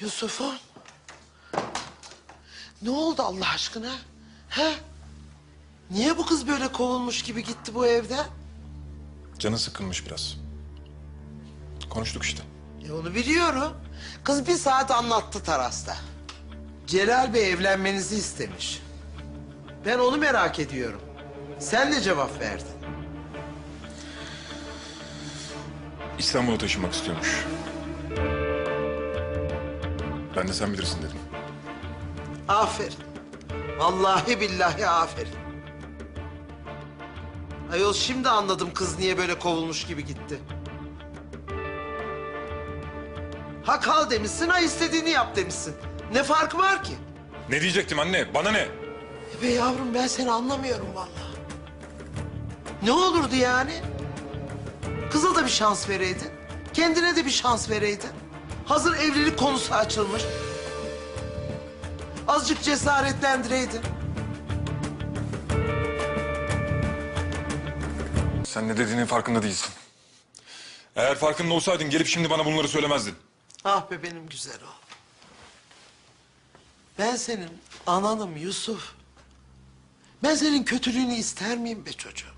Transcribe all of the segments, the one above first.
Yusuf'um. Ne oldu Allah aşkına? He? Niye bu kız böyle kovulmuş gibi gitti bu evden? Canı sıkılmış biraz. Konuştuk işte. E onu biliyorum. Kız bir saat anlattı terasta. Celal Bey evlenmenizi istemiş. Ben onu merak ediyorum. Sen ne cevap verdin? İstanbul'a taşınmak istiyormuş. Ben de sen bilirsin dedim. Aferin. Vallahi billahi aferin. Ayol şimdi anladım kız niye böyle kovulmuş gibi gitti. Ha kal demişsin, ha istediğini yap demişsin. Ne farkı var ki? Ne diyecektim anne? Bana ne? Be yavrum ben seni anlamıyorum vallahi. Ne olurdu yani? Kıza da bir şans vereydin. Kendine de bir şans vereydin. Hazır evlilik konusu açılmış. Azıcık cesaretlendireydin. Sen ne dediğinin farkında değilsin. Eğer farkında olsaydın gelip şimdi bana bunları söylemezdin. Ah be benim güzel oğlum. Ben senin ananım Yusuf. Ben senin kötülüğünü ister miyim be çocuğum?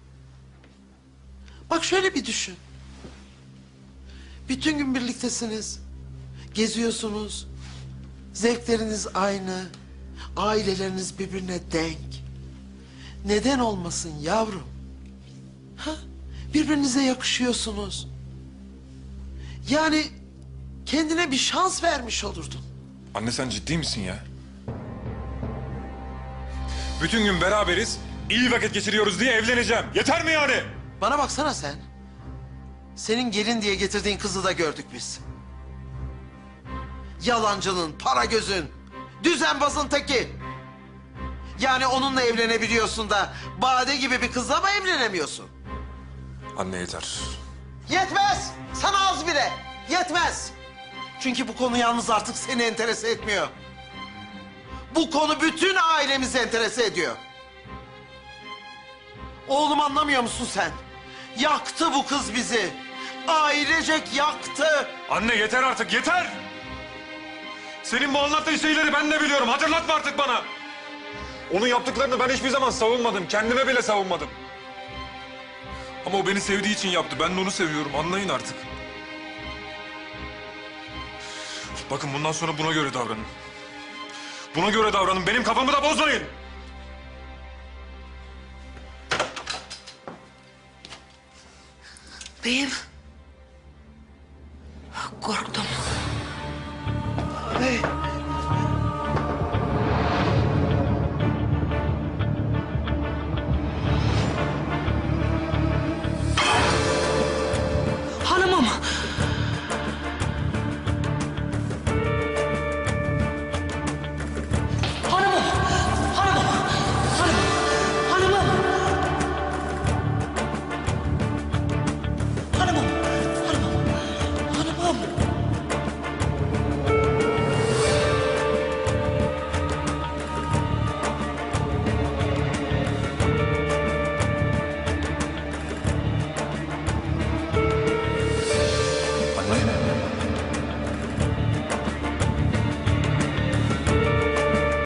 Bak şöyle bir düşün. Bütün gün birliktesiniz. Geziyorsunuz. Zevkleriniz aynı. Aileleriniz birbirine denk. Neden olmasın yavrum? Ha? Birbirinize yakışıyorsunuz. Yani kendine bir şans vermiş olurdun. Anne sen ciddi misin ya? Bütün gün beraberiz, iyi vakit geçiriyoruz diye evleneceğim. Yeter mi yani? Bana baksana sen. Senin gelin diye getirdiğin kızı da gördük biz. Yalancının, para gözün, düzenbazın teki. Yani onunla evlenebiliyorsun da Bade gibi bir kızla mı evlenemiyorsun? Anne yeter. Yetmez. Sana az bile. Yetmez. Çünkü bu konu yalnız artık seni enterese etmiyor. Bu konu bütün ailemizi enterese ediyor. Oğlum anlamıyor musun sen? Yaktı bu kız bizi. Ailecek yaktı. Anne yeter artık yeter! Senin bu anlattığın şeyleri ben de biliyorum. Hatırlatma artık bana. Onun yaptıklarını ben hiçbir zaman savunmadım. Kendime bile savunmadım. Ama o beni sevdiği için yaptı. Ben de onu seviyorum. Anlayın artık. Bakın bundan sonra buna göre davranın. Buna göre davranın. Benim kafamı da bozmayın. Beyim. Korktum. Ay. Hanımım.